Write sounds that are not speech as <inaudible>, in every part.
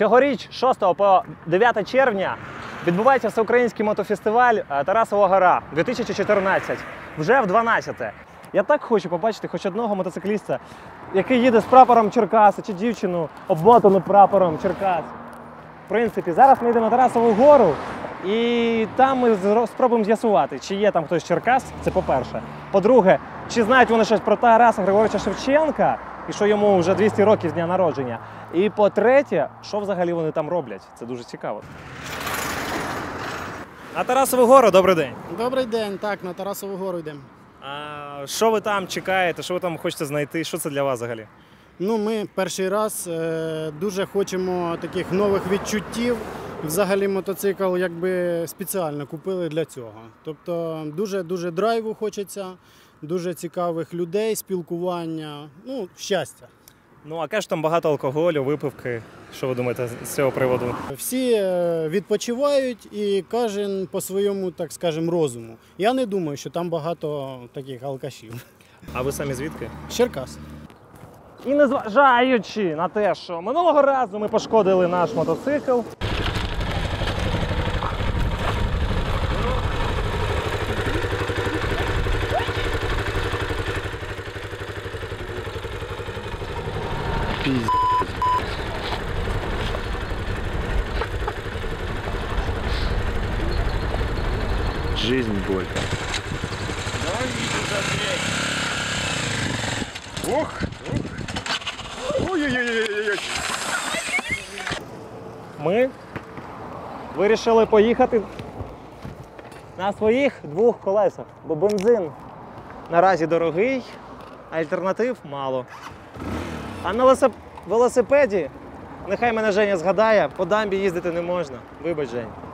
Цьогоріч, 6 по 9 червня, відбувається всеукраїнський мотофестиваль е, Тарасова гора 2014. Вже в 12-те. Я так хочу побачити хоч одного мотоцикліста, який їде з прапором Черкаса чи дівчину обмотану прапором Черкас. В принципі, зараз ми йдемо на Тарасову гору, і там ми спробуємо з'ясувати, чи є там хтось Черкас. Це по-перше. По-друге, чи знають вони щось про Тараса Григоровича Шевченка, і що йому вже 200 років з дня народження. І по-третє, що взагалі вони там роблять? Це дуже цікаво. На Тарасову гору, добрий день. Добрий день, так, на Тарасову гору йдемо. А, що ви там чекаєте? Що ви там хочете знайти? Що це для вас взагалі? Ну, ми перший раз е, дуже хочемо таких нових відчуттів. Взагалі мотоцикл якби спеціально купили для цього. Тобто дуже-дуже драйву хочеться, дуже цікавих людей, спілкування, ну, щастя. Ну, а каже, там багато алкоголю, випивки. Що ви думаєте з цього приводу? Всі е, відпочивають і кожен по своєму, так скажемо, розуму. Я не думаю, що там багато таких алкашів. А ви самі звідки? Черкас. І незважаючи на те, що минулого разу ми пошкодили наш мотоцикл. Жизнь боль. Ми вирішили поїхати на своїх двох колесах, бо бензин наразі дорогий, альтернатив мало. А на велосипеді, нехай мене Женя згадає, по дамбі їздити не можна. Вибач, Жень.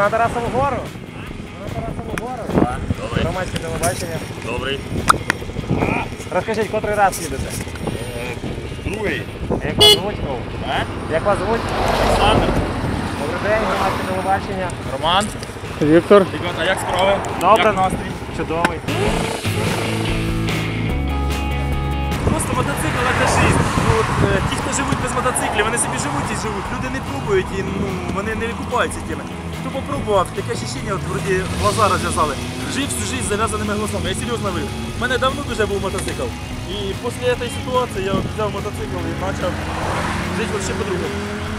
На Тарасову гору. На Тарасову гору. Добрий. Громадське телебачення. Добрий. Розкажіть, котрий раз їдете? Другий. Як вас звуть? А? Як вас звуть? Олександр. Добрий день, громадське телебачення. Роман. Віктор. Ребята, як справи? Добре. Як настрій? Чудовий. Просто мотоцикл це жизнь. Ну, е, ті, хто живуть без мотоциклів, вони собі живуть і живуть. Люди не пробують і ну, вони не купаються тими. Хто попробував, таке ощущення, от вроді глаза розв'язали. Жив всю жизнь з зав'язаними глазами. Я серйозно говорю. У мене давно дуже був мотоцикл. І після цієї ситуації я взяв мотоцикл і почав жити взагалі по-другому.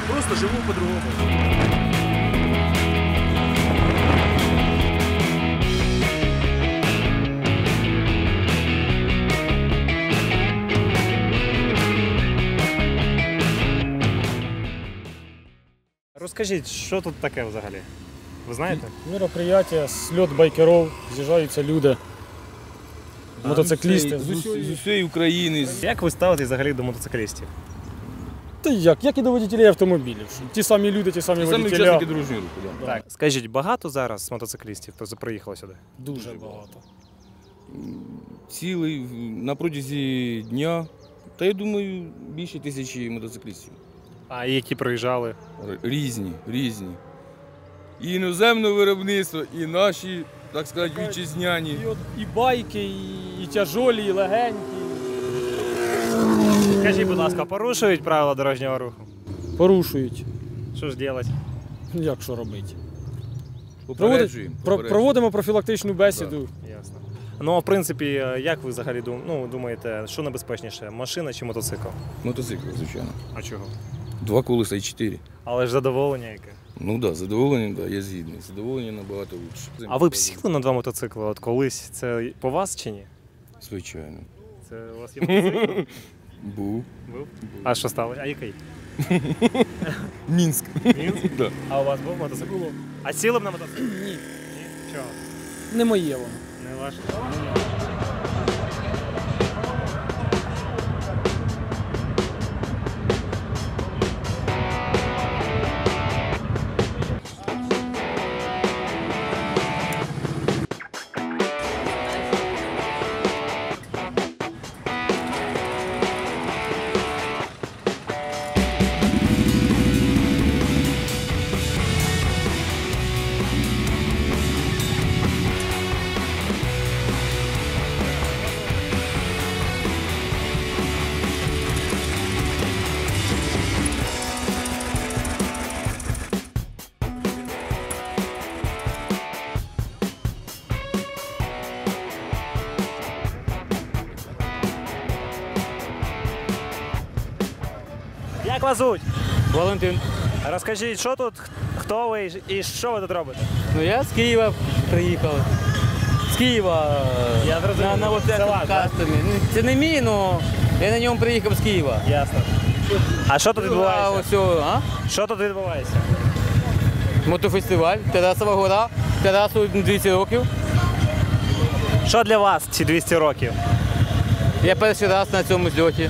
Просто живу по-другому. Розкажіть, що тут таке взагалі? Ви знаєте? Мероприятие, сльот байкеров, з'їжджаються люди, мотоциклісти. З усієї, з усієї України. з- Як ви ставитесь взагалі до мотоциклістів? Та як, як і до водителів автомобілів. що Ті самі люди, ті самі Самі водителі. учасники дорожнього руху. Да. Так. Скажіть, багато зараз мотоциклістів, хто приїхали сюди? Дуже багато. Цілий в- на протязі дня. Та я думаю, більше тисячі мотоциклістів. А які приїжджали? Різні, різні. І іноземне виробництво, і наші, так сказати, вітчизняні. І, от, і байки, і, і тяжолі, і легенькі. Скажіть, будь ласка, порушують правила дорожнього руху? Порушують. Що ж робити? Як що робити? Попереджуємо. Про, попереджуємо. проводимо профілактичну бесіду. Ясно. Ну, а в принципі, е, як ви взагалі дум... ну, думаєте, що небезпечніше, машина чи мотоцикл? Мотоцикл, звичайно. А чого? Два колеса і чотири. Але ж задоволення яке. Ну так, да, задоволення, да, я згідний. Задоволення набагато лучше. А ви б сіли на два мотоцикли от колись? Це по вас чи ні? Звичайно. Це у вас є мотоцикл? <laughs> Був. Був? А що сталося? А який? <laughs> Мінськ. Мінськ? Да. А у вас був мотоцикл? Було. А сіли б на мотоцикл? Ні. Ні? Чого? Не моє воно. Не ваше? Вас звуть? Валентин. Розкажіть, що тут, хто ви і що ви тут робите? Ну я з Києва приїхав. З Києва е, Я зрозумів. на, на Це цьому кастомі. Ну, Це не мій, але я на ньому приїхав з Києва. Ясно. А що тут А відбувається? ось, а? Що тут відбувається? Мотофестиваль, Тарасова гора, Тарасу 200 років. Що для вас ці 200 років? Я перший раз на цьому зльоті.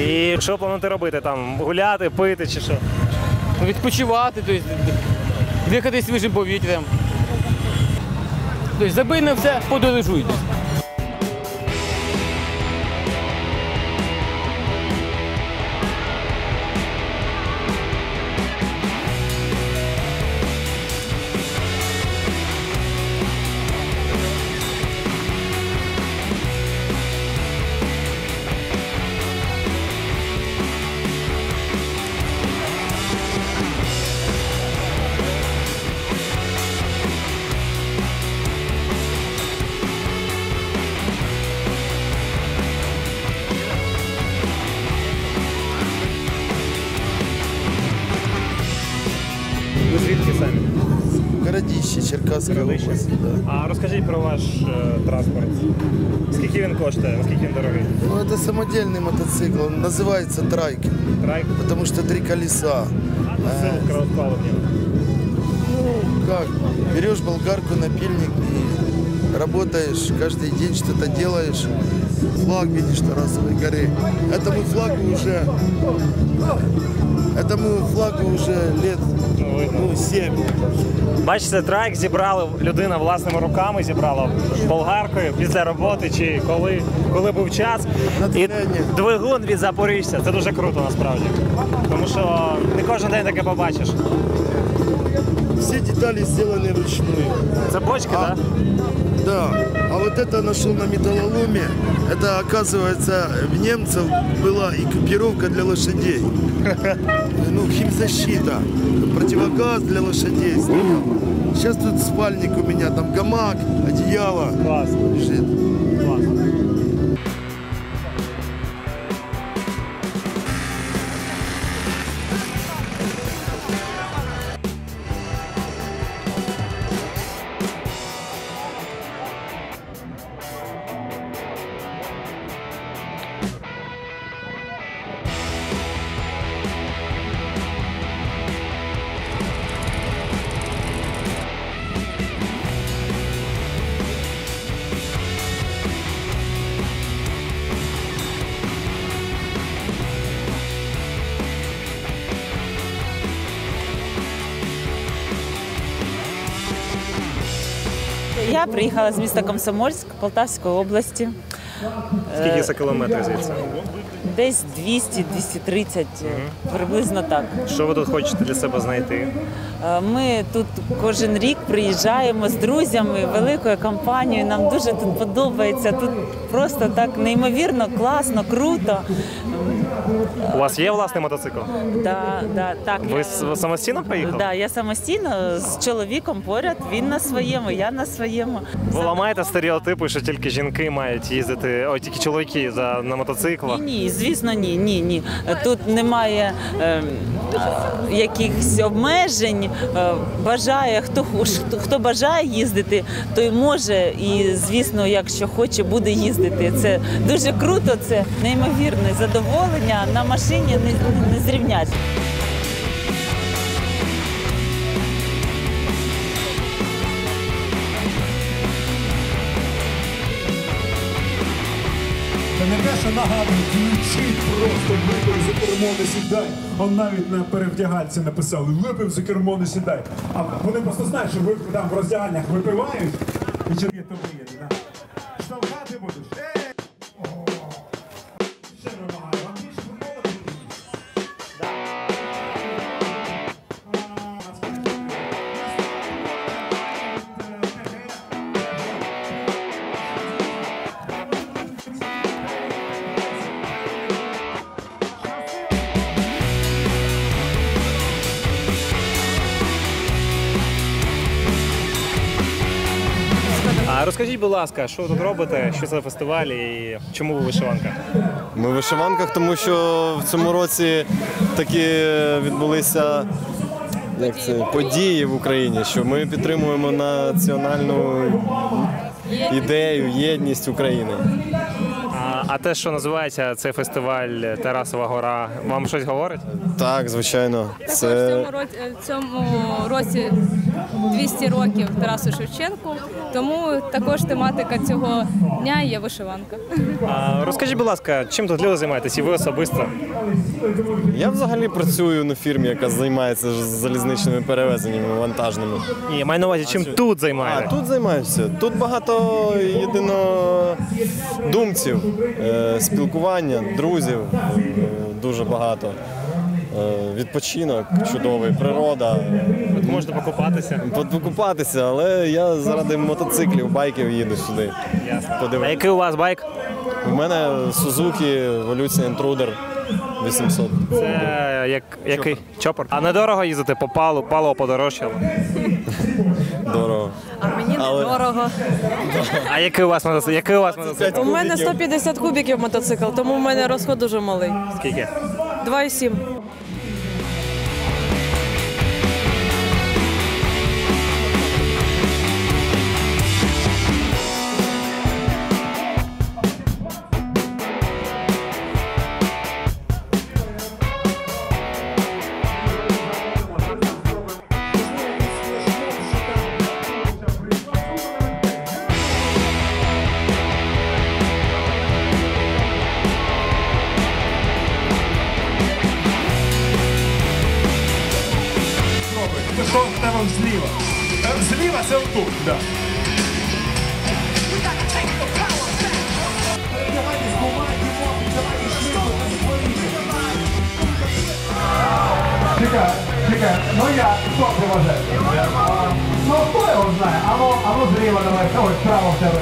І що плануєте робити? Там гуляти, пити чи що? Ну, Відпочивати, тобто, дихати свіжим повітрям. Тобто забий на все, подорожуйте. Городище Черкасской Городище. области, да. А розкажіть про ваш е, транспорт. Скільки він коштує, наскільки він дорогий? Ну, это самодельный мотоцикл, он называется трайк, Трайк, потому что три колеса. сил краудпалу в нього. Ну, как, берешь болгарку, напильник и работаешь каждый день, что-то делаешь. Флаг видишь Тарасовой горы. Этому флагу уже, этому флагу уже лет, Ну, видно. ну, семь. Бачите, трайк зібрали людина власними руками, зібрала болгаркою після роботи чи коли, коли був час. І Натхнення. двигун від Запоріжжя. Це дуже круто насправді. Тому що не кожен день таке побачиш. Все детали сделаны вручную. Це бочки, так? Да, а вот это нашел на металлоломе. Это, оказывается, в немцев была экипировка для лошадей. <laughs> Ну, химзащита, противогаз для лошадей. Сейчас тут спальник у меня, там гамак, одеяло Классно. лежит. Приїхала з міста Комсомольськ Полтавської області. Скільки це кілометрів звідси? Десь 200-230, е, приблизно так. Що ви тут хочете для себе знайти? Е, Ми тут кожен рік приїжджаємо з друзями, великою компанією. Нам дуже тут подобається. Тут просто так неймовірно, класно, круто. У вас є власний мотоцикл? Да, да, так. Ви я- самостійно приїхали? Да, я самостійно з чоловіком поряд. Він на своєму, я на своєму. Ви ламаєте стереотипи, що тільки жінки мають їздити, о, тільки чоловіки за на мотоциклах. Ні, ні, звісно, ні, ні, ні. Тут немає е, е, якихось обмежень. Е, бажає, хто, хто бажає їздити, той може. І, звісно, якщо хоче, буде їздити. Це дуже круто, це неймовірне задоволення. На машині не, не зрівняти. Не те, що нагадують, включіть просто випив за кермо не сідай. Он навіть на перевдягальці написали випив за кермо не сідай. А вони просто знають, що ви там в роздягальнях випивають і чи є розкажіть, будь ласка, що ви тут робите, що це за фестиваль і чому ви вишиванка? Ми в вишиванках, тому що в цьому році такі відбулися як це, події в Україні, що ми підтримуємо національну ідею, єдність України. А, а те, що називається цей фестиваль Тарасова гора, вам щось говорить? Так, звичайно, Також в це цьому році, в цьому році 200 років Тарасу Шевченку, тому також тематика цього дня є вишиванка. А, розкажіть, будь ласка, чим тут люди займаєтесь і ви особисто? я взагалі працюю на фірмі, яка займається залізничними перевезеннями вантажними. Ні, маю на увазі, чим тут А тут займаюся. Тут багато єдинодумців, е, спілкування, друзів е, дуже багато. Е, Відпочинок чудовий, природа. Тут можна покупатися. Покупатися, але я заради мотоциклів, байків їду сюди. А який у вас байк? У мене Suzuki Evolution Intruder 800. Це як, який? Чопор. А недорого їздити по палу, паливо подорожчало. Дорого. А мені Але- недорого. А який у вас мотоцикл? Який у вас мотоцикл? У мене 150 кубиків мотоцикл, тому в мене розход дуже малий. Скільки? 2,7.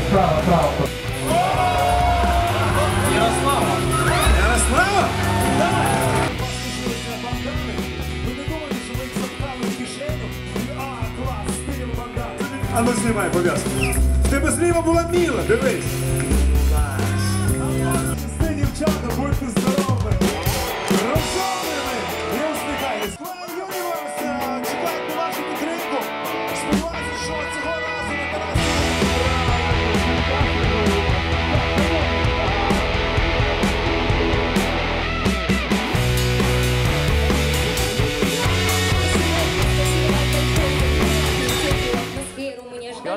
Справа справа. Ярослава? Ярослава? А ну знімай пов'язку. В тебе зліва була міла, дивись.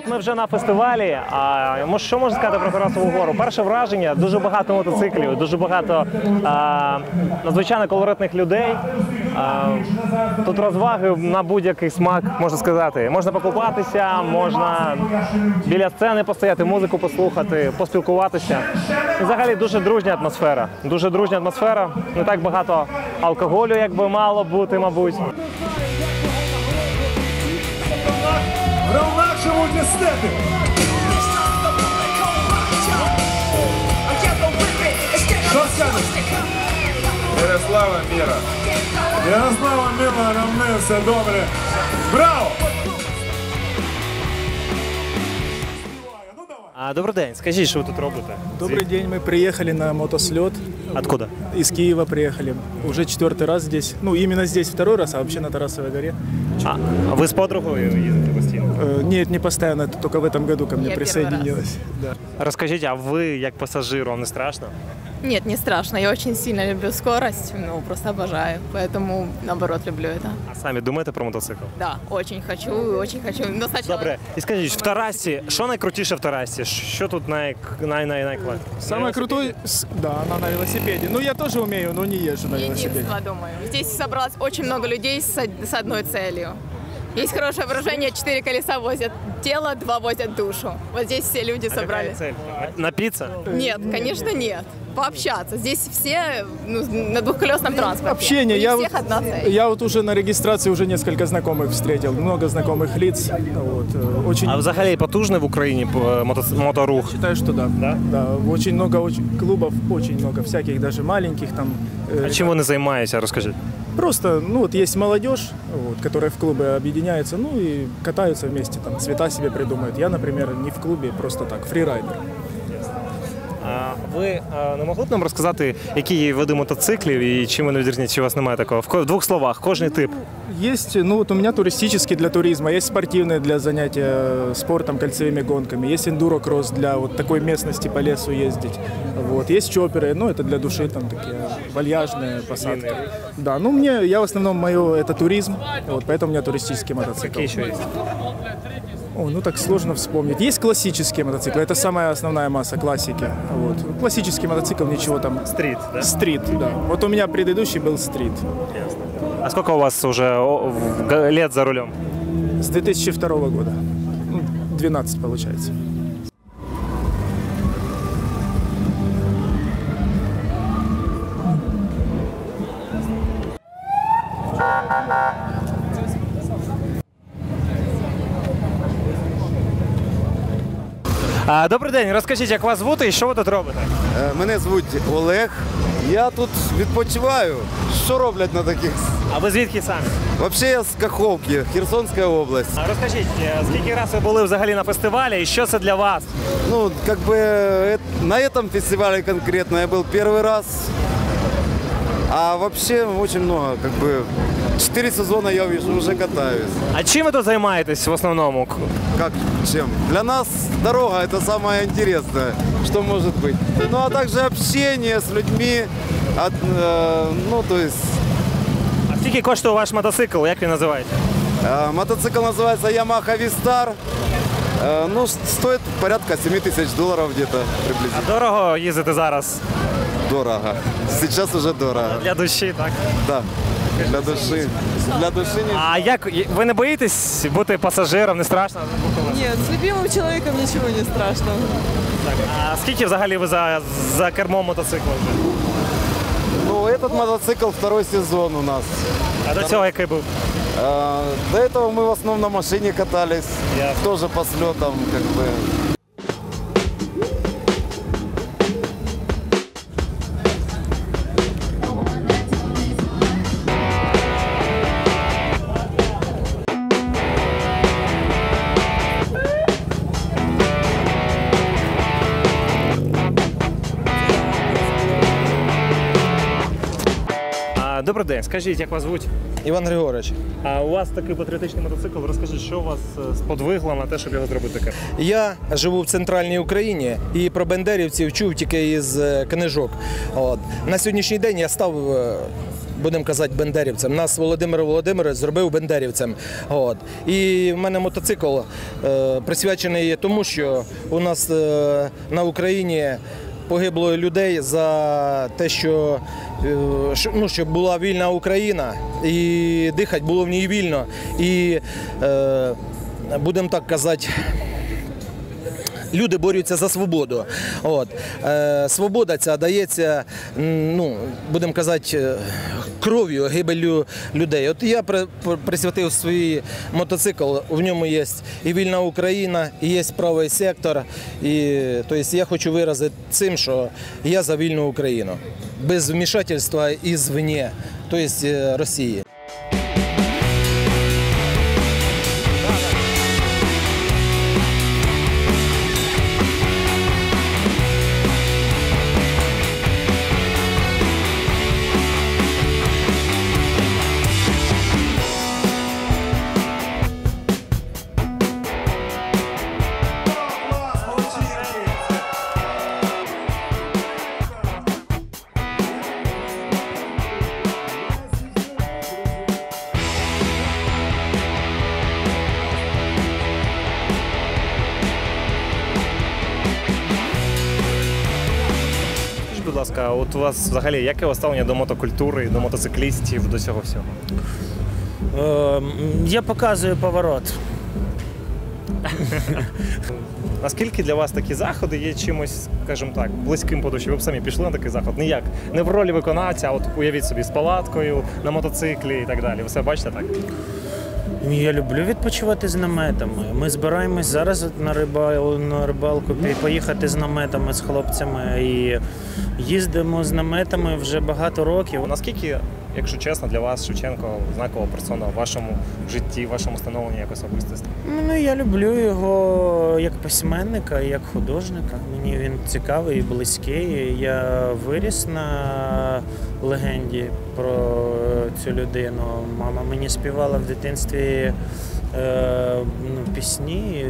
Ми вже на фестивалі. А що можна сказати про Тарасову гору? Перше враження дуже багато мотоциклів, дуже багато а, надзвичайно колоритних людей. А, тут розваги на будь-який смак, можна сказати. Можна покупатися, можна біля сцени постояти, музику послухати, поспілкуватися. І взагалі дуже дружня атмосфера. Дуже дружня атмосфера. Не так багато алкоголю, як би мало бути, мабуть. Скажеш? Ярослава Міра. Ярослава Мила равни, все добре. Браво! А, добрий день, скажіть, що ви тут робите? Добрый день, мы приехали на мотослет. Откуда? Из Киева приехали. Уже четвертый раз здесь. Ну, именно здесь второй раз, а вообще на Тарасовой горе. А, а ви з подругою їздите постійно? Э, Нет, не постоянно, это только в этом году ко мне Я первый присоединилась. Да. Розкажіть, а ви як пасажир, вам не страшно? Нет, не страшно. Я очень сильно люблю скорость, ну просто обожаю. Поэтому наоборот люблю это. А самі думаєте про мотоцикл? Да, очень хочу, очень хочу. Но сначала Добре, і скажіть, в Тарасі, що найкрутіше в Тарасі? Що тут най, най, най, найкласніше? Самый крутой, с- да, она на велосипеде. Ну, я тоже умею, но не езжу на велосипеде. единство, думаю. Здесь собралось очень много людей с, од- с одной целью. Есть хорошее выражение, четыре колеса возят тело, два возят душу. Вот здесь все люди А собрались. яка цель? Напіться? Нет, конечно, нет. Пообщаться. Здесь все ну, на двухколесном транспорте. Общение. У Я всех вот, одна цель. я вот уже на регистрации уже несколько знакомых встретил, много знакомых лиц. Вот, э, очень... А взагалі потужний в Україні е, мото- моторух? Считаю, что да. Да? Да, очень много очень, клубов, очень много всяких, даже маленьких там. э, А чим вони займаються, розкажіть? Просто, ну вот есть молодежь, вот, которая в клубе объединяется, ну и катаются вместе, там цвета себе придумают. Я, например, не в клубе, просто так, фрирайдер. А ви а, не могли б нам розказати, які є види мотоциклів і чим вони відрізняться? Чи у вас немає такого? В ко- в двох словах, кожний тип. Есть, ну вот у меня туристический для туризма, есть спортивный для занятия спортом, кольцевыми гонками, есть эндуро-кросс для вот такой местности по лесу ездить. Вот. Есть чоперы, ну это для души там такие вальяжные посадки. Да, ну мне, я в основном мое это туризм, вот, поэтому у меня туристический мотоцикл. Какие еще есть? О, ну так сложно вспомнить. Есть классические мотоциклы, это самая основная масса классики. Вот. Классический мотоцикл, ничего там. Стрит, да? Стрит, да. Вот у меня предыдущий был стрит. А сколько у вас уже лет за рулем? С 2002 года. Ну, 12 получается. А, добрий день, розкажіть, як вас звути і що ви тут робите? Е, Мене звуть Олег. Я тут відпочиваю. Що роблять на таких? А ви звідки самі? Взагалі я з Каховки, Херсонська область. А розкажіть, е, скільки разів ви були взагалі на фестивалі і що це для вас? Ну, как бы э, на этом фестивале конкретно я был первый раз. А вообще очень много, как бы четыре сезона я вижу, уже катаюсь. А чим ви тут займаєтесь в основному? Как чем? Для нас дорога это самое интересное, что может быть. Ну а также общение с людьми, от, э, ну то есть А скільки коштує ваш мотоцикл? Як він називається? Э, Мотоцикл называется Yamaha V-Star. Э, Ну, с- стоит порядка 7 тысяч долларов где-то приблизительно. А дорого їздити зараз? Дорого. Сейчас уже дорого. Для душі, так? Да. Для души. Для души не... А як ви не боїтесь бути пасажиром? Не страшно? Нет, с любимым человеком ничего не страшно. Так. А скільки взагалі ви за, за кермом мотоцикла вже? Ну, этот мотоцикл второй сезон у нас. А до цього який був? Э, До этого мы в основном на машине катались. Тоже по слетам, как бы. Добрий день, скажіть, як вас звуть? Іван Григорович. А у вас такий патріотичний мотоцикл. Розкажіть, що вас е, сподвигло на те, щоб його зробити таке? Я живу в центральній Україні і про бендерівців чув тільки із е, книжок. От. На сьогоднішній день я став. е, Будемо казати бендерівцем. Нас Володимир Володимирович зробив бендерівцем. От. І в мене мотоцикл е, присвячений тому, що у нас е, на Україні погибло людей за те, що- ну, щоб була вільна Україна і дихати було в ній вільно. І е, будемо так казати. Люди борються за свободу. От. Е, свобода ця дається, ну, будемо казати, е, кров'ю, гибелью людей. От я при- при- присвятив свій мотоцикл, в ньому є і вільна Україна, і є правий сектор. І, тобто я хочу виразити цим, що я за вільну Україну. Без вмішательства извне, то есть Росії. От у вас взагалі яке ставлення до мотокультури, до мотоциклістів, до цього всього? Ем, Я показую поворот. Наскільки для вас такі заходи є чимось, скажімо так, близьким по душі? Ви б самі пішли на такий заход? Ніяк. Не в ролі виконавця, а от уявіть собі з палаткою, на мотоциклі і так далі. Ви все бачите так? Я люблю відпочивати з наметами. Ми збираємось зараз на, рибал, на рибалку поїхати з наметами з хлопцями і їздимо з наметами вже багато років. Наскільки якщо чесно, для вас Шевченко знакова персона в вашому житті, в вашому становленні як особистості? Ну, я люблю його як письменника, як художника. Мені він цікавий і близький. Я виріс на легенді про цю людину. Мама мені співала в дитинстві ну, пісні.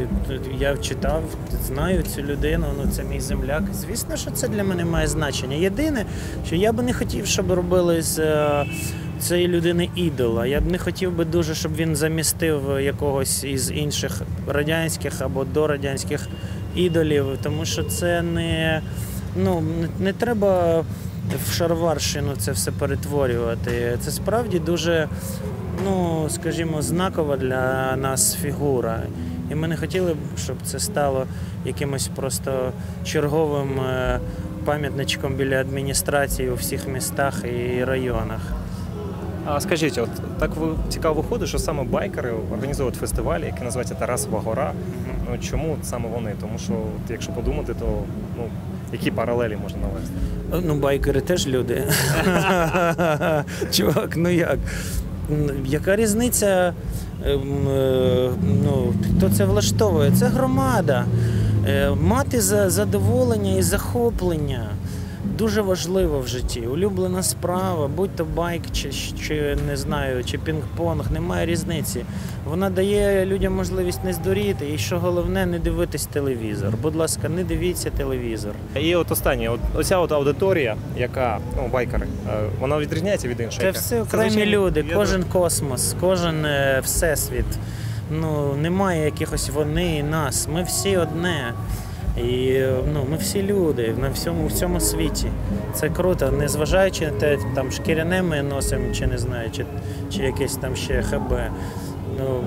Я читав, знаю цю людину, ну це мій земляк. Звісно, що це для мене має значення. Єдине, що я би не хотів, щоб робили з. е, цієї людини ідола. Я б не хотів би дуже, щоб він замістив якогось із інших радянських або дорадянських ідолів, тому що це не, ну, не треба в шарварщину це все перетворювати. Це справді дуже, ну, скажімо, знакова для нас фігура. І ми не хотіли б, щоб це стало якимось просто черговим е, пам'ятничком біля адміністрації у всіх містах і районах. А скажіть, от так цікаво виходить, що саме байкери організовують фестивалі, які називаються Тарасова гора. Ну чому саме вони? Тому що, от, якщо подумати, то ну які паралелі можна навести? Ну, байкери теж люди. <laughs> Чувак, ну як? Яка різниця? ем, е, Ну, хто це влаштовує? Це громада. Е, Мати задоволення і захоплення дуже важливо в житті. Улюблена справа, будь то байк, чи, чи не знаю, чи пінг-понг, немає різниці. Вона дає людям можливість не здуріти, і що головне, не дивитись телевізор. Будь ласка, не дивіться телевізор. І от останнє, от оця от аудиторія, яка ну байкери, е, вона відрізняється від інших. Це все окремі звичайно, люди, кожен космос, кожен е, всесвіт. Ну, немає якихось вони і нас. Ми всі одне. І ну, ми всі люди на всьому в цьому світі. Це круто, незважаючи на те, там шкіряне ми носимо, чи не знаю, чи, чи якесь там ще ХБ. Ну,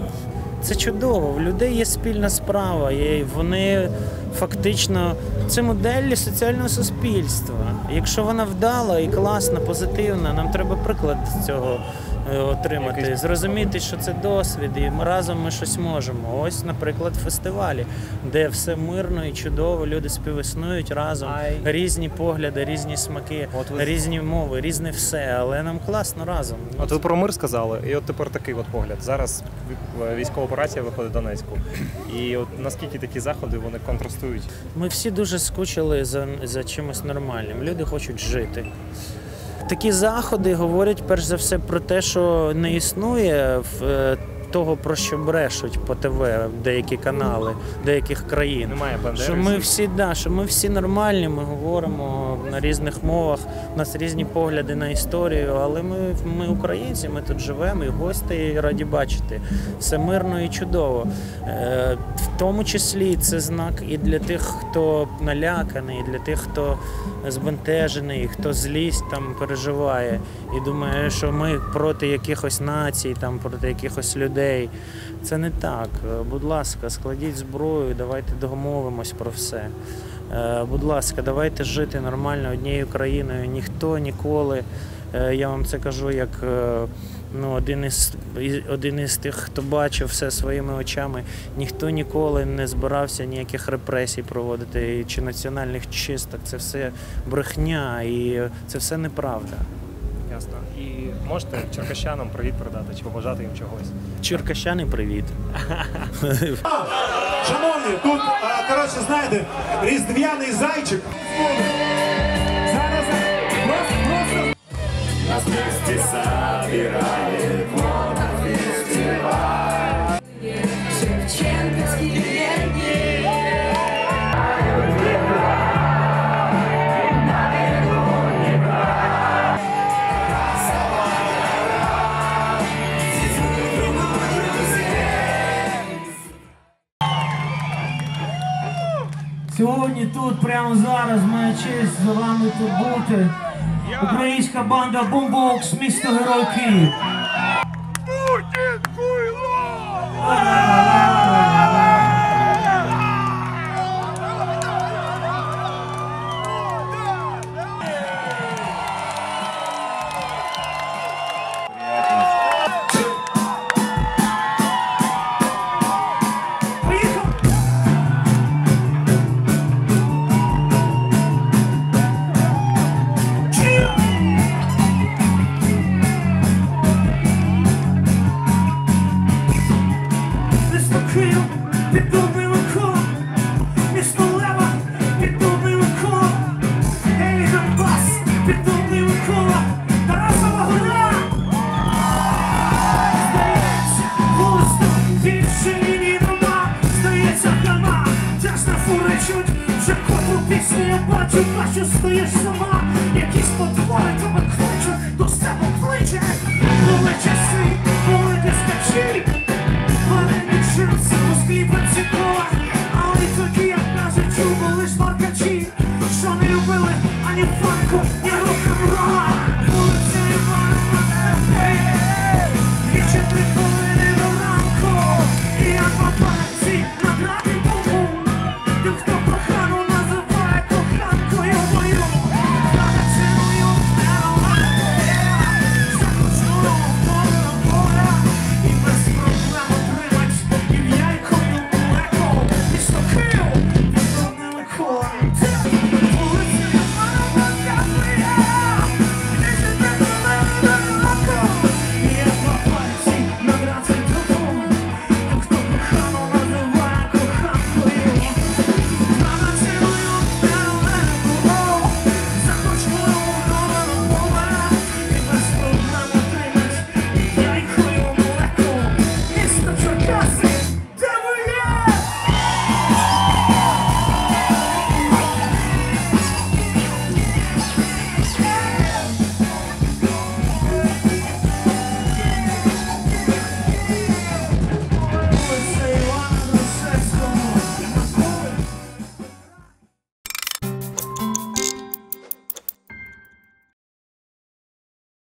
це чудово. В людей є спільна справа, і вони фактично це модель соціального суспільства. Якщо вона вдала і класна, позитивна, нам треба приклад цього отримати, зрозуміти, що це досвід, і ми разом ми щось можемо. Ось, наприклад, фестивалі, де все мирно і чудово, люди співіснують разом, різні погляди, різні смаки, ви- різні мови, різне все, але нам класно разом. От ви про мир сказали, і от тепер такий от погляд. Зараз військова операція виходить в Донецьку. І от наскільки такі заходи вони контрастують? Ми всі дуже скучили за, за чимось нормальним. Люди хочуть жити. Такі заходи говорять перш за все про те, що не існує в, е, того, про що брешуть по ТВ деякі канали деяких країн. Немає Що ми всі да, що ми всі нормальні, ми говоримо на різних мовах, у нас різні погляди на історію, але ми, ми українці, ми тут живемо, і гості і раді бачити. Все мирно і чудово. Е, в тому числі це знак і для тих, хто наляканий, і для тих, хто збентежений, хто злість там переживає і думає, що ми проти якихось націй, там проти якихось людей. Це не так. Будь ласка, складіть зброю, давайте домовимось про все. Е, Будь ласка, давайте жити нормально однією країною. Ніхто ніколи. е, Я вам це кажу як е, ну, один, із, і- один із тих, хто бачив все своїми очами. Ніхто ніколи не збирався ніяких репресій проводити чи національних чисток. Це все брехня і це все неправда. Ясно. І можете черкащанам привіт передати чи побажати їм чогось? Черкащани, привіт. <laughs> Шановні, тут, коротше, знаєте, різдвяний зайчик. Зараз просто, просто. Нас вместе собирает фестиваль. Шевченковский легенди. Сьогодні тут, прямо зараз, має честь з вами тут бути. Українська банда Бумбокс, місто Герой Київ. Бачу, бачу, стоїш сама. Якісь потвори тебе кличуть, до себе кличе. Були часи, були дискачі. але нічим в Москві поцікала. Але тоді, як кажуть, були шмаркачі, що не любили ані фанку,